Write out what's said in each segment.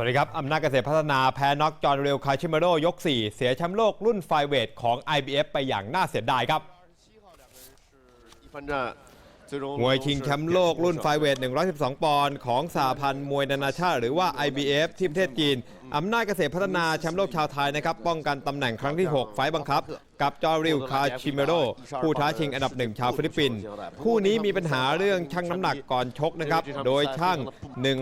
วัสดีครับ อำนาจเกษตรพัฒนาแพ้น็อกจอร์เรลคาชิมาโรยก 4 เสียแชมป์โลกรุ่นไฟเวทของ IBF ไปอย่างน่าเสียดายครับ มวยชิงแชมป์โลกรุ่นไฟเวท 112 ปอนด์ของสหพันธ์มวยนานาชาติ หรือว่า IBF ที่ประเทศจีน อำนาจเกษตรพัฒนาแชมป์โลกชาวไทยนะครับ ป้องกันตำแหน่งครั้งที่ 6 ไฟล์บังคับ กับจอริลคาชิเมโรผู้ท้าชิงอันดับหนึ่งชาวฟิลิปปินส์คู่นี้มีปัญหาเรื่องชั่งน้ำหนักก่อนชกนะครับ โดยช่าง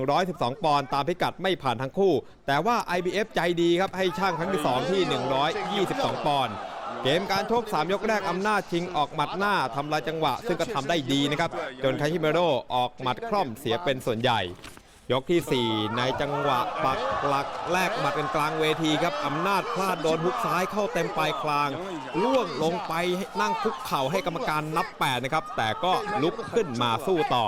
112 ปอนด์ตามพิกัดไม่ผ่านทั้งคู่ แต่ว่า IBF ใจดีครับให้ช่างครั้งที่ 2 ที่ 122 ปอนด์ เกมการชก3 ยกแรกอำนาจชิงออกหมัดหน้าทำลายจังหวะ ซึ่งก็ทำได้ดีนะครับ จนคาชิเมโรออกหมัดคล่อมเสียเป็นส่วนใหญ่ ยกทีสี่ 4 ในจังหวะปักหลักแลกหมัดกันกลางเวทีครับอำนาจพลาดโดนฮุกซ้ายเข้าเต็มปลายคลางล่วงลงไปนั่งคุกเข่าให้กรรมการนับ8นะครับแต่ก็ลุกขึ้นมาสู้ต่อ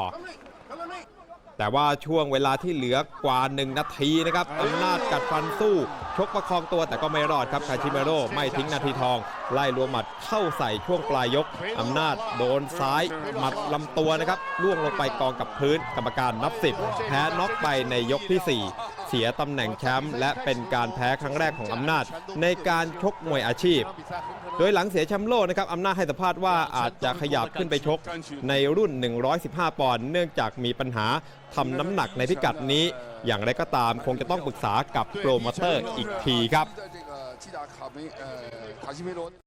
แต่ว่าช่วงเวลาที่เหลือกว่า 1 นาทีนะครับอำนาจกัดฟันสู้ ชกประคองตัวแต่ก็ไม่รอดครับคาชิเมโร่ไม่ทิ้งนาทีทอง ไล่รวมหมัดเข้าใส่ช่วงปลายยกอำนาจโดนซ้ายหมัดลำตัวนะครับล่วงลงไปกองกับพื้นกรรมการนับสิบแพ้น็อกไปในยกที่ 4 เสียตำแหน่งแชมป์และเป็นการแพ้ครั้งแรกของอำนาจ ในการชกมวยอาชีพ โดยหลังเสียแชมป์โลกนะครับอำนาจให้สัมภาษณ์ว่าอาจจะขยับขึ้นไปชกในรุ่น 115 ปอนด์เนื่องจากมีปัญหาทำน้ำหนักในพิกัดนี้ อย่างไรก็ตามคงจะต้องปรึกษากับโปรโมเตอร์อีกทีครับ